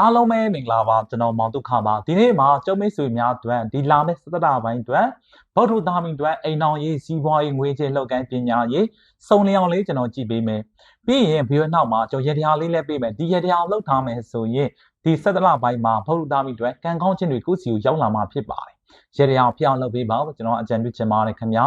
အားလုံးပဲမင်္ဂလာပါကျွန်တော်မောင်ဒုက္ခပါဒီနေ့မှာကျုံမိတ်ဆွေများအတွက်ဒီလာမယ့်စတတာပိုင်းအတွက်ဗုဒ္ဓသားမီအတွက်အိမ်တော်ရေးစီးပွားရေးငွေကြေးလောက်ကန်ပညာရေးစုံလျောင်လေးကျွန်တော်ကြည့်ပေးမယ်ပြီးရင်ဗီဒီယိုနောက်မှာကျွန်တော်ရတရားလေးလည်းပေးမယ်ဒီရတရားလောက်ထားမယ်ဆိုရင်ဒီစတတာပိုင်းမှာဗုဒ္ဓသားမီအတွက်ကံကောင်းခြင်းတွေကိုစီကိုရောက်လာမှာဖြစ်ပါတယ်ရတရားဖျောင်းလုပ်ပေးပါကျွန်တော်အကြံပြုချင်ပါတယ်ခင်ဗျာ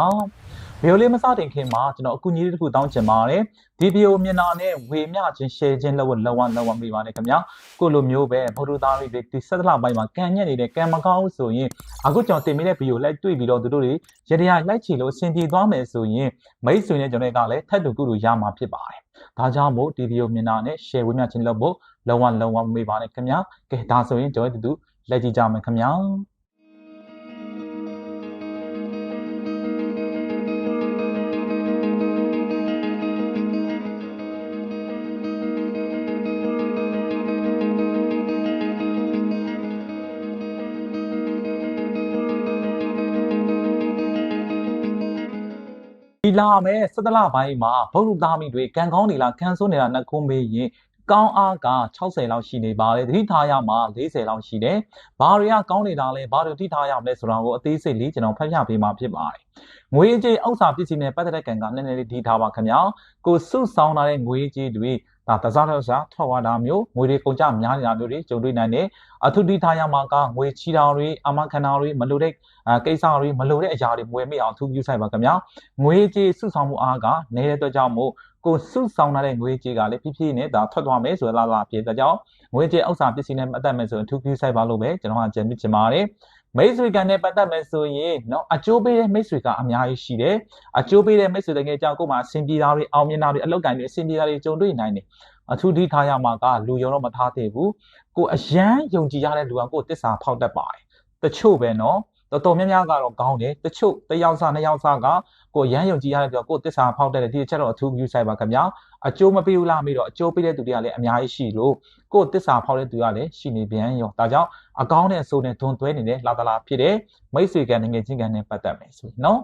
ဗီဒီယိုလေးမစတင်ခင်မှာကျွန်တော်အကူအညီလေးတစ်ခုတောင်းချင်ပါတယ် ဒီဗီဒီယိုမျက်နှာနဲ့ဝေမျှခြင်း share ခြင်းလောက်လောက်ဝလောက်ဝမိပါနဲ့ခင်ဗျာကိုလိုမျိုးပဲဗုဒ္ဓသားတွေဒီဆက်လပိုင်းမှာကံညက်နေတဲ့ကံမကောင်းဆိုရင်အခုကျွန်တော်တင်မိတဲ့ဗီဒီယိုလိုက်တွေ့ပြီးတော့သူတို့တွေရတရားလိုက်ချီလို့အဆင်ပြေသွားမယ်ဆိုရင်မိတ်ဆွေနဲ့ကျွန်တော်ကလည်းထပ်တူကူတူရမှာဖြစ်ပါတယ်ဒါကြောင့်မို့ဒီဗီဒီယိုမျက်နှာနဲ့ share ဝေမျှခြင်းလောက်ဖို့လောက်ဝလောက်ဝမိပါနဲ့ခင်ဗျာကဲဒါဆိုရင်ကျွန်တော်တို့လက်ကြည့်ကြမယ်ခင်ဗျာ ဒီလာမယ်စတလပိုင်းမှာဗုဒ္ဓသားမိတွေကံကောင်းနေလားခံဆိုးနေလားနှခုံးမေးရင်ကောင်းအားက60လောက်ရှိနေပါတယ်သတိထားရမှာ40လောက်ရှိတယ်ဘာတွေကကောင်းနေတာလဲဘာတွေသတိထားရမလဲဆိုတာကိုအသေးစိတ်လေးကျွန်တော်ဖတ်ပြပေးမှာဖြစ်ပါတယ်ငွေကြေးဥစ္စာပစ္စည်းနဲ့ပတ်သက်တဲ့ကံကနည်းနည်းလေးဒီထားပါခင်ဗျာကိုစုဆောင်လာတဲ့ငွေကြေးတွေ ဒါတစားတစားထွက်သွားတာမျိုးငွေတွေကုန်ကြများနေတာမျိုးတွေကြုံတွေ့နိုင်တယ်အထုတိထားရမှာကငွေချီတာတွေအမခန္ဓာတွေမလိုတဲ့ကိစ္စတွေမလိုတဲ့အရာတွေမွေမိအောင်သူပြုဆိုင်ပါခင်ဗျာငွေကြေးစုဆောင်မှုအားကနေတဲ့အတွက်ကြောင့်မို့ကိုစုဆောင်လာတဲ့ငွေကြေးကလည်းဖြည်းဖြည်းနဲ့ဒါထွက်သွားမယ်ဆိုလာလာဖြစ်တဲ့ကြောင့်ငွေကြေးဥစ္စာပစ္စည်းနဲ့ပတ်သက်မယ်ဆိုရင်သူပြုဆိုင်ပါလို့ပဲကျွန်တော်ကကြံပြချင်ပါတယ် မိတ်ဆွေကံနဲ့ပတ်သက်မယ်ဆိုရင်နော်အကျိုးပေးတဲ့မိတ်ဆွေကအများကြီးရှိတယ်အကျိုးပေးတဲ့မိတ်ဆွေတကယ်ကြောင့်ကိုယ်မှာအဆင်ပြေတာတွေအောင်မြင်တာတွေအလောက်ကန်တွေအဆင်ပြေတာတွေကြုံတွေ့နိုင်တယ်အထူးဒီထားရမှာကလူရောတော့မထားသေးဘူးကိုအယမ်းယုံကြည်ရတဲ့လူကကိုတစ္ဆာဖောက်တတ်ပါတယ်တချို့ပဲနော် တော်တော်များများကတော့ကောင်းတယ်တချို့တယောက်စားနှစ်ယောက်စားကကိုရမ်းယုံကြည်ရတဲ့ပြောကိုတစ္ဆာဖောက်တတ်တယ်ဒီအချက်တော့အထူး view ဆိုင်ပါခင်ဗျာအကျိုးမပေးဘူးလားမေးတော့အကျိုးပေးတဲ့သူတွေကလည်းအများကြီးရှိလို့ကိုတစ္ဆာဖောက်တဲ့သူကလည်းရှိနေပြန်ရောဒါကြောင့်အကောင်းနဲ့အဆိုးနဲ့ဒွန်သွဲနေတဲ့လာတလာဖြစ်တဲ့မိတ်ဆွေကငငယ်ချင်းကနဲ့ပတ်သက်မယ်ဆိုနော်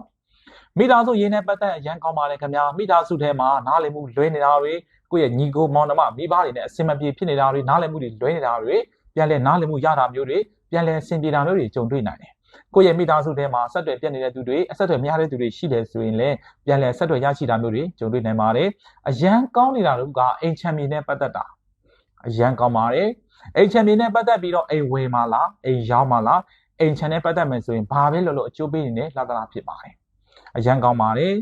မိသားစုရင်းနဲ့ပတ်သက်အရန်ကောင်းပါလေခင်ဗျာမိသားစုထဲမှာနားလည်မှုလွဲနေတာတွေကိုယ့်ရဲ့ညီကိုမောင်နှမမိဘတွေနဲ့အဆင်မပြေဖြစ်နေတာတွေနားလည်မှုတွေလွဲနေတာတွေပြန်လဲနားလည်မှုရတာမျိုးတွေပြန်လဲဆင်ပြေတာမျိုးတွေကြုံတွေ့နိုင်တယ် ကိုယ့်ရဲ့မိသားစုထဲမှာဆက်သွယ်ပြတ်နေတဲ့သူတွေအဆက်အသွယ်မရတဲ့သူတွေရှိတယ်ဆိုရင်လည်းပြန်လဲဆက်သွယ်ရရှိတာမျိုးတွေကြုံတွေ့နိုင်ပါတယ်အရန်ကောင်းနေတာတို့ကအိမ်ချမ်းမြေနဲ့ပတ်သက်တာအရန်ကောင်းပါတယ်အိမ်ချမ်းမြေနဲ့ပတ်သက်ပြီးတော့အိမ်ဝယ်မှာလားအိမ်ရောင်းမှာလားအိမ်ချမ်းနဲ့ပတ်သက်မယ်ဆိုရင်ဘာပဲလို့လို့အကျိုးပေးနေတဲ့လာသလားဖြစ်ပါတယ်အရန်ကောင်းပါတယ်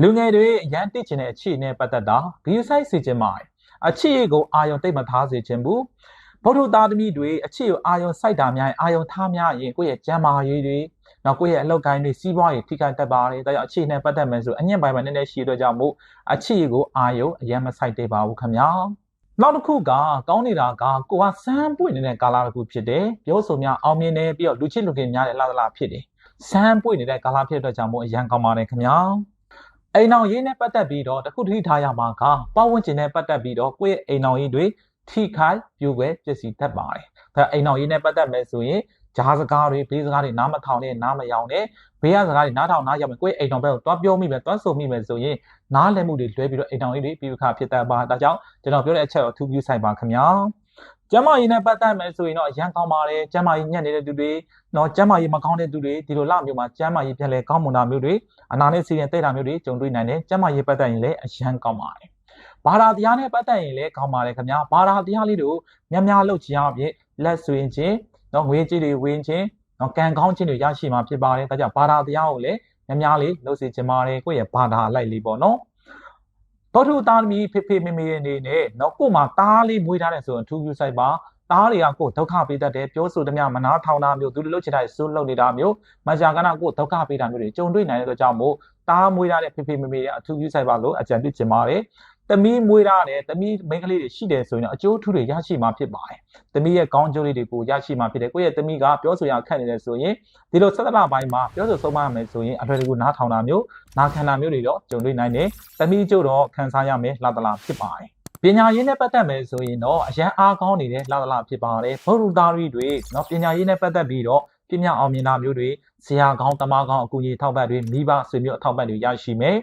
လူငယ်တွေအရန်တိကျင်တဲ့အခြေအနေပတ်သက်တာဂီဆိုင်စီခြင်းပါတယ်အခြေအကိုအာယုံတိတ်မထားစေခြင်းဘူး ဗုဒ္ဓသားသမီးတွေအခြေကိုအာယုံစိုက်တာများရင်အာယုံထားများရင်ကိုယ့်ရဲ့ကျမ်းမာရေးတွေနောက်ကိုယ့်ရဲ့အလောက်ကိုင်းတွေစီးပွားရေးထိခိုက်တတ်ပါတယ်ဒါကြောင့်အခြေနဲ့ပတ်သက်မယ်ဆိုအညံ့ပိုင်းမှာနည်းနည်းရှိတော့ကြောင့်မို့အခြေကိုအာယုံအယံမဆိုင်သေးပါဘူးခင်ဗျာနောက်တစ်ခုကကောင်းနေတာကကိုကစမ်းပွင့်နေတဲ့ကာလတစ်ခုဖြစ်တယ်ပြောဆိုများအောင်မြင်နေပြီးတော့လူချစ်လူခင်များတဲ့လာလာဖြစ်တယ်စမ်းပွင့်နေတဲ့ကာလဖြစ်တဲ့ကြောင့်မို့အရန်ကောင်းပါတယ်ခင်ဗျာအိမ်အောင်ရေးနဲ့ပတ်သက်ပြီးတော့တခုတတိထားရမှာကပတ်ဝန်းကျင်နဲ့ပတ်သက်ပြီးတော့ကိုယ့်ရဲ့အိမ်အောင်ရေးတွေ ထိခိုက်ပြိုကွဲပျက်စီးတတ်ပါတယ်။ဒါအိမ်အောင်ရေးနဲ့ပတ်သက်မယ်ဆိုရင်ကြားစကားတွေဘေးစကားတွေနားမထောင်နဲ့နားမယောင်နဲ့ဘေးကစကားတွေနားထောင်နားယောင်မယ်ကိုယ့်ရဲ့အိမ်တော်ဘက်ကိုတွားပြောမိမယ်တွားဆိုမိမယ်ဆိုရင်နားလည်မှုတွေလွဲပြီးတော့အိမ်တော်ရေးတွေပြီးခါဖြစ်တတ်ပါဒါကြောင့်ကျွန်တော်ပြောတဲ့အချက်ကိုအထူးပြုဆိုင်ပါခင်ဗျာကျမ်းမာရေးနဲ့ပတ်သက်မယ်ဆိုရင်တော့အရန်ကောင်းပါတယ်ကျမ်းမာရေးညံ့နေတဲ့သူတွေတော့ကျမ်းမာရေးမကောင်းတဲ့သူတွေဒီလိုလမျိုးမှာကျမ်းမာရေးပြန်လဲကောင်းမွန်တာမျိုးတွေအနာနဲ့စီရင်တဲ့တာမျိုးတွေကြုံတွေ့နိုင်တယ်ကျမ်းမာရေးပတ်သက်ရင်လည်းအရန်ကောင်းပါတယ် ဘာသာတရားနဲ့ပတ်သက်ရင်လည်းကောင်းပါတယ်ခင်ဗျာဘာသာတရားလေးတို့များများလုပ်ခြင်းအပြင်လက်ဆွေခြင်းနော်ငွေကြေးတွေဝင်ခြင်းနော်ကံကောင်းခြင်းတွေရရှိမှာဖြစ်ပါတယ်ဒါကြောင့်ဘာသာတရားကိုလည်းများများလေးလုပ်စေချင်ပါတယ်ကိုယ့်ရဲ့ဘာသာလိုက်လေးပေါ့နော်တော်ထုသားသမီးဖေဖေမေမေရဲ့အနေနဲ့နော်ကို့မှာသားလေးမွေးထားတယ်ဆိုရင်ထူးယူဆိုင်ပါသားတွေကကိုဒုက္ခပေးတတ်တယ်ပြောဆိုသမျှမနာထောင်တာမျိုးသူတို့လုပ်ချင်တဲ့စိုးလုပ်နေတာမျိုးမကြာကနာကိုဒုက္ခပေးတာမျိုးတွေကြုံတွေ့နိုင်တဲ့အတွက်ကြောင့်မို့သားမွေးထားတဲ့ဖေဖေမေမေရဲ့အထူးယူဆိုင်ပါလို့အကြံပြုချင်ပါတယ် သမီးမွေးထားတယ်သမီးမိန်းကလေးတွေရှိတယ်ဆိုရင်အကျိုးထူးတွေရရှိမှာဖြစ်ပါတယ်သမီးရဲ့ကောင်းကျိုးလေးတွေကိုရရှိမှာဖြစ်တယ်ကိုယ့်ရဲ့သမီးကပြောဆိုရခက်နေတယ်ဆိုရင်ဒီလိုဆက်သနာပိုင်းမှာပြောဆိုဆုံးမရမယ်ဆိုရင်အထွေတကူနားထောင်တာမျိုးနားခံတာမျိုးတွေတော့ကြုံတွေ့နိုင်တယ်သမီးကျိုးတော့ခံစားရမယ်လာတလာဖြစ်ပါတယ်ပညာရေးနဲ့ပတ်သက်မယ်ဆိုရင်တော့အရန်အားကောင်းနေတဲ့လာတလာဖြစ်ပါတယ်ဘုရုသားရီတွေเนาะပညာရေးနဲ့ပတ်သက်ပြီးတော့ပြင်းပြအောင်မြင်တာမျိုးတွေဆရာကောင်းတမကောင်းအကူအညီထောက်ပံ့တွေမိဘဆွေမျိုးအထောက်ပံ့တွေရရှိမယ်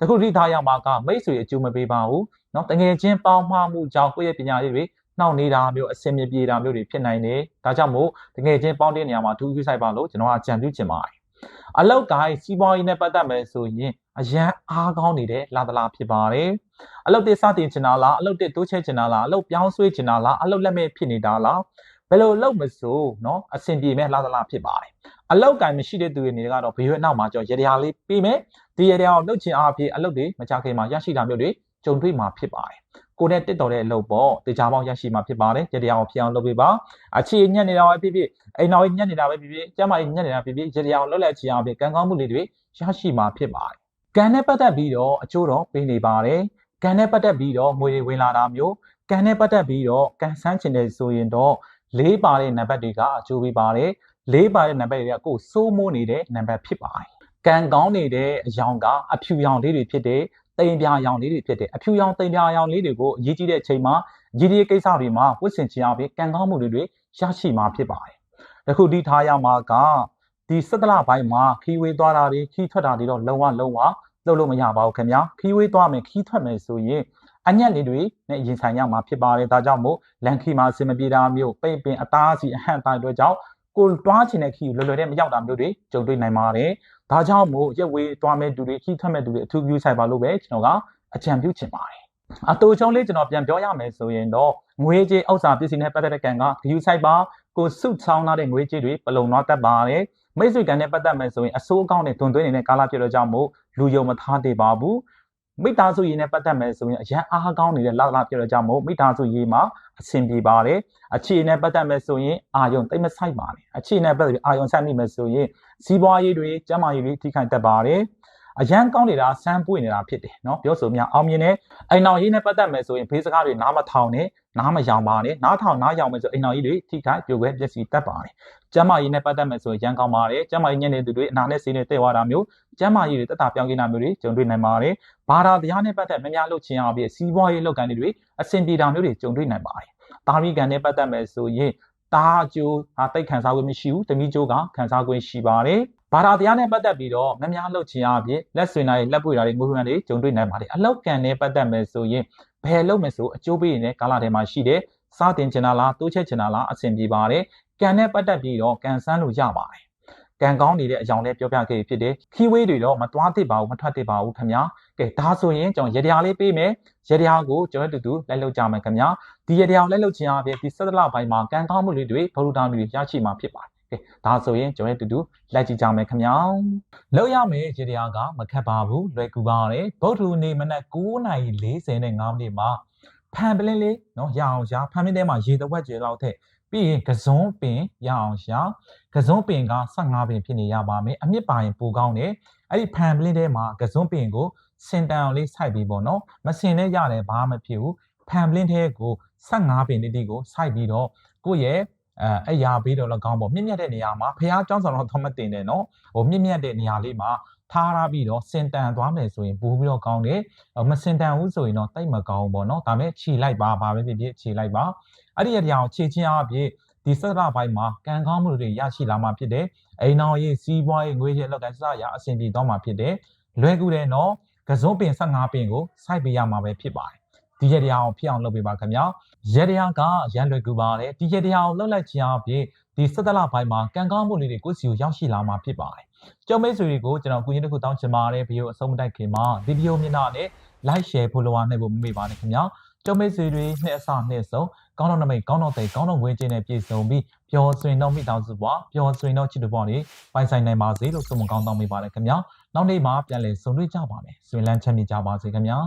တခုထိထားရမှာကမိတ်ဆွေအကျိုးမပေးပါဘူးเนาะတငယ်ချင်းပေါင်းမှားမှုကြောင့်ကိုယ့်ရဲ့ပညာရေးတွေ နှောင့်နေတာမျိုးအစင်မပြေတာမျိုးတွေဖြစ်နိုင်တယ်ဒါကြောင့်မို့တကယ်ချင်းပေါင်းတဲ့နေရာမှာသူယူဆိုင်ပါလို့ကျွန်တော်ကအကြံပြုချင်ပါတယ်အလောက်ကိုင်းစီးပွားရေးနဲ့ပတ်သက်မယ်ဆိုရင်အရန်အားကောင်းနေတဲ့လာသလားဖြစ်ပါတယ်အလုတ်တစ်စတင်ချင်တာလားအလုတ်တစ်တိုးချဲချင်တာလားအလုတ်ပြောင်းဆွေးချင်တာလားအလုတ်လက်မဲ့ဖြစ်နေတာလားဘယ်လိုလုပ်မစို့เนาะအဆင်ပြေမဲ့လာသလားဖြစ်ပါတယ်အလောက်ကင်မရှိတဲ့သူတွေနေကတော့ဘေးရွက်နောက်မှာကြောရေရာလေးပြီးမယ် ဒီရေရာကိုလှုပ်ချင်အားဖြင့်အလုပ်တွေမကြခင်မှာရရှိတာမျိုးတွေကြုံတွေ့မှာဖြစ်ပါတယ်ကိုနဲ့တစ်တော်တဲ့အလုပ်ပေါ့တေချာပေါင်းရရှိမှာဖြစ်ပါတယ်ရေရာကိုဖြစ်အောင်လုပ်ပေးပါအခြေညက်နေတာပဲဖြစ်ဖြစ်အိမ်တော်ကြီးညက်နေတာပဲဖြစ်ဖြစ်ကျမကြီးညက်နေတာဖြစ်ဖြစ်ရေရာကိုလှုပ်လက်ချင်အောင်ဖြင့်ကံကောင်းမှုလေးတွေရရှိမှာဖြစ်ပါတယ်ကံနဲ့ပတ်သက်ပြီးတော့အကျိုးတော်ပေးနေပါတယ်ကံနဲ့ပတ်သက်ပြီးတော့ငွေတွေဝင်လာတာမျိုးကံနဲ့ပတ်သက်ပြီးတော့ကံဆန်းချင်တယ်ဆိုရင်တော့လေးပါတဲ့နံပါတ်တွေကအကျိုးပေးပါတယ်လေးပါတဲ့နံပါတ်တွေကကိုယ်စိုးမိုးနေတဲ့နံပါတ်ဖြစ်ပါတယ် ကံကောင်းနေတဲ့အယောင်ကအဖြူရောင်လေးတွေဖြစ်တဲ့တိမ်ပြာရောင်လေးတွေဖြစ်တဲ့အဖြူရောင်တိမ်ပြာရောင်လေးတွေကိုအရေးကြီးတဲ့အချိန်မှာရည်ရည်ကိစ္စတွေမှာဝတ်ဆင်ချင်အောင်ပြီးကံကောင်းမှုတွေရရှိမှာဖြစ်ပါတယ်။တခုဒီထားရမှာကဒီစက်တလပိုင်းမှာခီးဝေးသွားတာတွေခီးထွက်တာတွေတော့လုံးဝလုံးဝလုပ်လို့မရပါဘူးခင်ဗျာ။ခီးဝေးသွားမယ်ခီးထွက်မယ်ဆိုရင်အညက်လေးတွေနဲ့ရင်ဆိုင်ရမှာဖြစ်ပါတယ်။ဒါကြောင့်မို့လန်ခီမှာအစင်မပြေတာမျိုးပိတ်ပင်အသားစီအဟန့်အတိုင်းတွေကြောင့် ကိုတွားချင်တဲ့ခီကိုလွယ်လွယ်နဲ့မရောက်တာမျိုးတွေကြုံတွေ့နိုင်ပါတယ်။ဒါကြောင့်မို့ရက်ဝေးတွားမဲ့သူတွေခီထွက်မဲ့သူတွေအထူးပြုဆိုင်ပါလို့ပဲကျွန်တော်ကအကြံပြုချင်ပါတယ်။အတူချုံလေးကျွန်တော်ပြန်ပြောရမယ်ဆိုရင်တော့ငွေကြေးဥစ္စာပစ္စည်းနဲ့ပတ်သက်တဲ့ကံကဂယူဆိုင်ပါကိုစုဆောင်းလာတဲ့ငွေကြေးတွေပလုံသွားတတ်ပါတယ်။မိတ်ဆွေကံနဲ့ပတ်သက်မယ်ဆိုရင်အစိုးအကောင့်နဲ့တွင်သွင်းနေတဲ့ကာလဖြစ်တော့ကြောင့်မို့လူယုံမထားသေးပါဘူး။ မိသားစုရေးနဲ့ပတ်သက်မယ်ဆိုရင်အရန်အားကောင်းနေတဲ့လောက်လောက်ပြောတော့ကြောင့်မို့မိသားစုရေးမှာအဆင်ပြေပါတယ်အခြေနဲ့ပတ်သက်မယ်ဆိုရင်အာယုံတိတ်မဆိုင်ပါနဲ့အခြေနဲ့ပတ်သက်ပြီးအာယုံဆိုင်မိမယ်ဆိုရင်စီးပွားရေးတွေကျန်းမာရေးတွေထိခိုက်တတ်ပါတယ် အရန်ကောင်းနေတာဆန်းပွေနေတာဖြစ်တယ်နော်ပြောဆိုမြအောင်မြင်တဲ့အိမ်တော်ကြီးနဲ့ပတ်သက်မယ်ဆိုရင်ဘေးစကားတွေနားမထောင်နဲ့နားမယောင်ပါနဲ့နားထောင်နားယောင်မယ်ဆိုအိမ်တော်ကြီးတွေထိခိုက်ပြိုကွဲပျက်စီးတတ်ပါတယ်ကျမကြီးနဲ့ပတ်သက်မယ်ဆိုရင်ရန်ကောင်းပါတယ်ကျမကြီးညံ့နေသူတွေအနာနဲ့ဆေးနဲ့တဲ့ဝါတာမျိုးကျမကြီးတွေတက်တာပြောင်းကျင်းတာမျိုးတွေကြုံတွေ့နိုင်ပါတယ်ဘာသာတရားနဲ့ပတ်သက်များများလှုပ်ခြင်းအပြင်စီးပွားရေးလုပ်ငန်းတွေအဆင်ပြေတာမျိုးတွေကြုံတွေ့နိုင်ပါတယ်တာရီကန်နဲ့ပတ်သက်မယ်ဆိုရင်တားအကျိုးဟာတိတ်ခံစားခွင့်မရှိဘူးတမိကျိုးကခံစားခွင့်ရှိပါတယ် ဘာသာတရားနဲ့ပတ်သက်ပြီးတော့များများလှုပ်ချင်အပြင်လက်ဆွေနာတွေလက်ပွေတာတွေငွေရံတွေကြုံတွေ့နိုင်ပါတယ်အလောက်ကံနဲ့ပတ်သက်မယ်ဆိုရင်ဘယ်လုပ်မယ်ဆိုအကျိုးပေးနေတဲ့ကာလထဲမှာရှိတယ်စားတင်ချင်တာလားတိုးချက်ချင်တာလားအဆင်ပြေပါတယ်ကံနဲ့ပတ်သက်ပြီးတော့ကံစမ်းလို့ရပါတယ်ကံကောင်းနေတဲ့အကြောင်းလေးပြောပြခဲ့ဖြစ်တယ်ခီးဝေးတွေတော့မသွားသစ်ပါဘူးမထွက်သစ်ပါဘူးခင်ဗျာကဲဒါဆိုရင်ကျွန်တော်ရတရားလေးပေးမယ်ရတရားကိုကျွန်တော်တူတူလိုက်လုပ်ကြမယ်ခင်ဗျာဒီရတရားလိုက်လုပ်ခြင်းအပြင်ဒီဆက်တလပိုင်းမှာကံကောင်းမှုလေးတွေဘုရုတာမျိုးတွေရရှိမှာဖြစ်ပါတယ် ကဲဒါဆိုရင်ကျွန်တော်တူတူလိုက်ကြည့်ကြမယ်ခင်ဗျာလောက်ရမယ်ရတရားကမခက်ပါဘူးလွယ်ကူပါတယ်ဗုဒ္ဓနေ့မနက်9:45မိနစ်မှာဖန်ပလင်းလေးနော်ရအောင်ရှာဖန်ပလင်းထဲမှာရေတဝက်ကျလောက်ထက်ပြီးရင်ကစုံပင်ရအောင်ရှာကစုံပင်က15ပင်ဖြစ်နေရပါမယ်အမြင့်ပါရင်ပိုကောင်းတယ်အဲ့ဒီဖန်ပလင်းထဲမှာကစုံပင်ကိုစင်တန်အောင်လေးစိုက်ပြီးပေါ့နော်မစင်နဲ့ရတယ်ဘာမှမဖြစ်ဘူးဖန်ပလင်းထဲကို15ပင်တိတိကိုစိုက်ပြီးတော့ကိုယ့်ရဲ့ အဲအရာပေးတော့လည်းကောင်းပေါ့မြင့်မြတ်တဲ့နေရာမှာဖះကြောင်းဆောင်တော့သမတင်တယ်နော်ဟိုမြင့်မြတ်တဲ့နေရာလေးမှာထားရပြီးတော့စင်တန်သွားမယ်ဆိုရင်ပိုးပြီးတော့ကောင်းတယ်မစင်တန်ဘူးဆိုရင်တော့တိတ်မကောင်းပေါ့နော်ဒါမဲ့ခြေလိုက်ပါဘာပဲဖြစ်ဖြစ်ခြေလိုက်ပါအဲ့ဒီအရာကိုခြေချင်းအပြင်ဒီစရပိုင်းမှာကံကောင်းမှုတွေရရှိလာမှာဖြစ်တယ်အိမ်တော်ရေးစီးပွားရေးငွေရေးလောက်ကန်စရာအဆင်ပြေသွားမှာဖြစ်တယ်လွယ်ကူတယ်နော်ကစုံပင်15ပင်ကိုစိုက်ပေးရမှာပဲဖြစ်ပါတယ် ဒီရတရားအောင်ဖြစ်အောင်လုပ်ပေးပါခင်ဗျာရတရားကရန်လွယ်ကူပါတယ်ဒီရတရားအောင်လှုပ်လိုက်ခြင်းအပြင်ဒီစက်တလပိုင်းမှာကံကောင်းမှုလေးတွေကိုစီကိုရောက်ရှိလာမှာဖြစ်ပါတယ်ကျောင်းမိတ်ဆွေတွေကိုကျွန်တော်ကုရင်တစ်ခုတောင်းချင်ပါတယ်ဗီဒီယိုအဆုံးမတိုက်ခင်မှာဒီဗီဒီယိုမျက်နှာနဲ့ like share follower နဲ့ဖို့မမေ့ပါနဲ့ခင်ဗျာကျောင်းမိတ်ဆွေတွေနှစ်အစနှစ်ဆုံးကောင်းတော့နမိတ်ကောင်းတော့တဲ့ကောင်းတော့ဝင်းချင်းနဲ့ပြည့်စုံပြီးပျော်ရွှင်တော့မိသားစုပွားပျော်ရွှင်တော့ချစ်တူပွားနေပိုင်ဆိုင်နိုင်ပါစေလို့ဆုမကောင်းတောင်းပေးပါရခင်ဗျာနောက်နေ့မှာပြန်လည်ဆုံတွေ့ကြပါမယ်ဆွေလန်းချမ်းမြေကြပါစေခင်ဗျာ